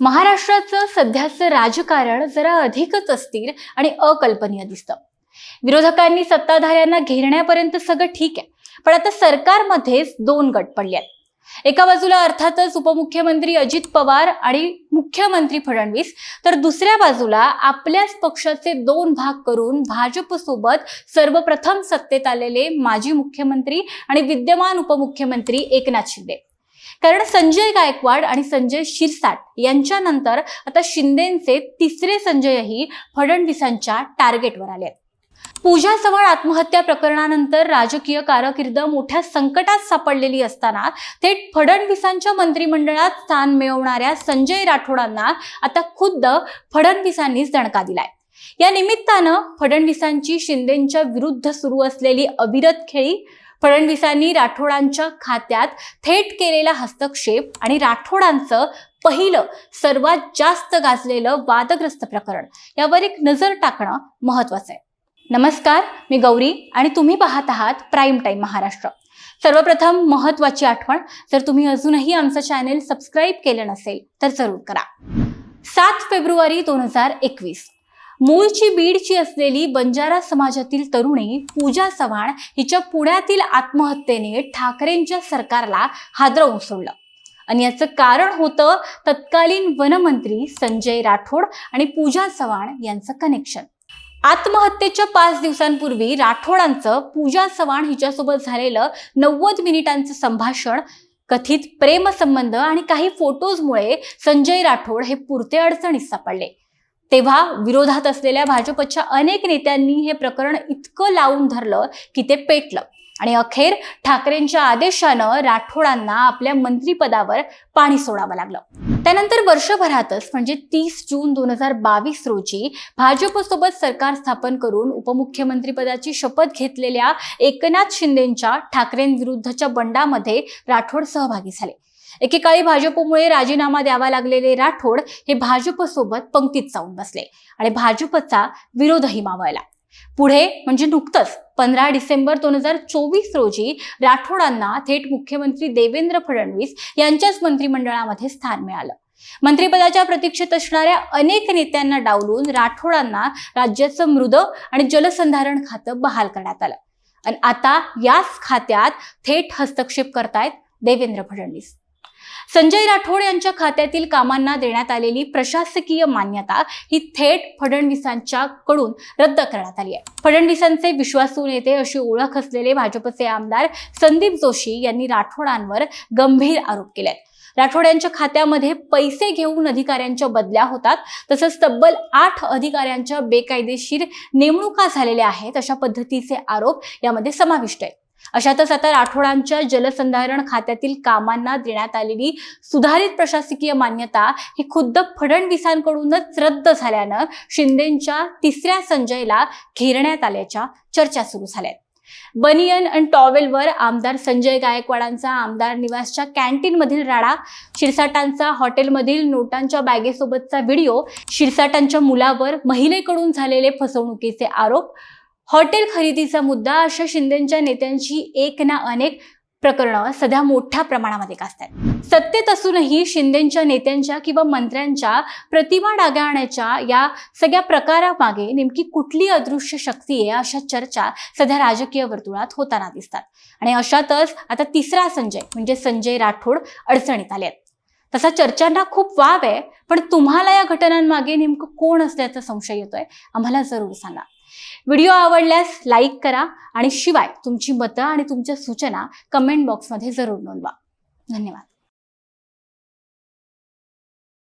महाराष्ट्राचं सध्याचं राजकारण जरा अधिकच अस्थिर आणि अकल्पनीय दिसतं. विरोधकांनी सत्ताधाऱ्यांना घेरण्यापर्यंत सगळं ठीक आहे पण आता सरकारमध्येच दोन गट पडले आहेत. एका बाजूला अर्थातच उपमुख्यमंत्री अजित पवार आणि मुख्यमंत्री फडणवीस तर दुसऱ्या बाजूला आपल्याच पक्षाचे दोन भाग करून भाजपसोबत सर्वप्रथम सत्तेत आलेले माजी मुख्यमंत्री आणि विद्यमान उपमुख्यमंत्री एकनाथ शिंदे. कारण संजय गायकवाड आणि संजय शिरसाट यांच्यानंतर आता शिंदेचे तिसरे संजयही फडणवीसांच्या टार्गेटवर आले आहेत. पूजा चव्हाण आत्महत्या प्रकरणानंतर राजकीय कारकीर्द मोठ्या संकटात सापडलेली असताना थेट फडणवीसांच्या मंत्रिमंडळात स्थान मिळवणाऱ्या संजय राठोडांना आता खुद्द फडणवीसांनीच दणका दिलाय. या निमित्तानं फडणवीसांची शिंदेच्या विरुद्ध सुरू असलेली अविरत खेळी फडणवीसांनी राठोडांच्या खात्यात थेट केलेला हस्तक्षेप आणि राठोडांचं पहिलं सर्वात जास्त गाजलेलं वादग्रस्त प्रकरण यावर एक नजर टाकणं महत्वाचं आहे. नमस्कार मी गौरी आणि तुम्ही पाहत आहात प्राईम टाईम महाराष्ट्र. सर्वप्रथम महत्वाची आठवण जर तुम्ही अजूनही आमचं चॅनेल सबस्क्राईब केलं नसेल तर जरूर करा. सात फेब्रुवारी दोन हजार एकवीस. मूळची बीडची असलेली बंजारा समाजातील तरुणी पूजा चव्हाण हिच्या पुण्यातील आत्महत्येने ठाकरेंच्या सरकारला हादरवून सोडलं. आणि याचं कारण होतं तत्कालीन वनमंत्री संजय राठोड आणि पूजा चव्हाण यांचं कनेक्शन आत्महत्येच्या पाच दिवसांपूर्वी राठोडांचं पूजा चव्हाण हिच्यासोबत झालेलं नव्वद मिनिटांचं संभाषण कथित प्रेमसंबंध आणि काही फोटोजमुळे संजय राठोड हे पुरते अडचणीत सापडले. तेव्हा विरोधात असलेल्या भाजपच्या अनेक नेत्यांनी हे प्रकरण इतकं लावून धरलं की ते पेटलं. आणि अखेर ठाकरेंच्या आदेशानं राठोडांना आपल्या मंत्रिपदावर पाणी सोडावं लागलं. त्यानंतर वर्षभरातच म्हणजे तीस जून दोन हजार बावीस रोजी भाजपसोबत सरकार स्थापन करून उपमुख्यमंत्रीपदाची शपथ घेतलेल्या एकनाथ शिंदेच्या ठाकरेंविरुद्धच्या बंडामध्ये राठोड सहभागी झाले. एकेकाळी भाजपमुळे राजीनामा द्यावा लागलेले राठोड हे भाजपसोबत पंक्तीत जाऊन बसले आणि भाजपचा विरोधही मावळला. पुढे म्हणजे नुकतंच पंधरा डिसेंबर दोन हजार चोवीस रोजी राठोडांना थेट मुख्यमंत्री देवेंद्र फडणवीस यांच्याच मंत्रिमंडळामध्ये स्थान मिळालं. मंत्रिपदाच्या प्रतीक्षेत असणाऱ्या अनेक नेत्यांना डावलून राठोडांना राज्याचं मृद आणि जलसंधारण खातं बहाल करण्यात आलं. आणि आता याच खात्यात थेट हस्तक्षेप करतायत देवेंद्र फडणवीस. संजय राठोड यांच्या खात्यातील कामांना देण्यात आलेली प्रशासकीय मान्यता ही थेट फडणवीसांच्या कडून रद्द करण्यात आली आहे. फडणवीसांचे विश्वासू नेते अशी ओळख असलेले भाजपचे आमदार संदीप जोशी यांनी राठोडांवर गंभीर आरोप केले आहेत राठोड यांच्या खात्यामध्ये पैसे घेऊन अधिकाऱ्यांच्या बदल्या होतात तसंच तब्बल आठ अधिकाऱ्यांच्या बेकायदेशीर नेमणुका झालेल्या आहेत अशा पद्धतीचे आरोप यामध्ये समाविष्ट आहेत. अशातच आता राठोडांच्या जलसंधारण खात्यातील कामांना देण्यात आलेली सुधारित प्रशासकीय मान्यता ही खुद्द फडणवीसांकडूनच रद्द झाल्यानं शिंदेच्या तिसऱ्या संजयला घेरण्यात आल्याच्या चर्चा सुरू झाल्या बनियन आणि टॉवेलवर आमदार संजय गायकवाडांचा आमदार निवासच्या कॅन्टीनमधील राडा शिरसाटांचा हॉटेलमधील नोटांच्या बॅगेसोबतचा व्हिडिओ शिरसाटांच्या मुलावर महिलेकडून झालेले फसवणुकीचे आरोप हॉटेल खरेदीचा मुद्दा अशा शिंदेच्या नेत्यांची एक ना अनेक प्रकरणं सध्या मोठ्या प्रमाणामध्ये गाजतात सत्तेत असूनही शिंदेच्या नेत्यांच्या किंवा मंत्र्यांच्या प्रतिमा डागाळण्याच्या या सगळ्या प्रकारामागे नेमकी कुठली अदृश्य शक्ती आहे अशा चर्चा सध्या राजकीय वर्तुळात होताना दिसतात. आणि अशातच आता तिसरा संजय म्हणजे संजय राठोड अडचणीत आले आहेत. तसा चर्चांना खूप वाव आहे पण तुम्हाला या घटनांमागे नेमकं कोण असल्याचा संशय येतोय? आम्हाला जरूर सांगा. व्हिडिओ आवडल्यास लाईक करा आणि शिवाय तुमची मतं आणि तुमच्या सूचना कमेंट बॉक्समध्ये जरूर नोंदवा. धन्यवाद.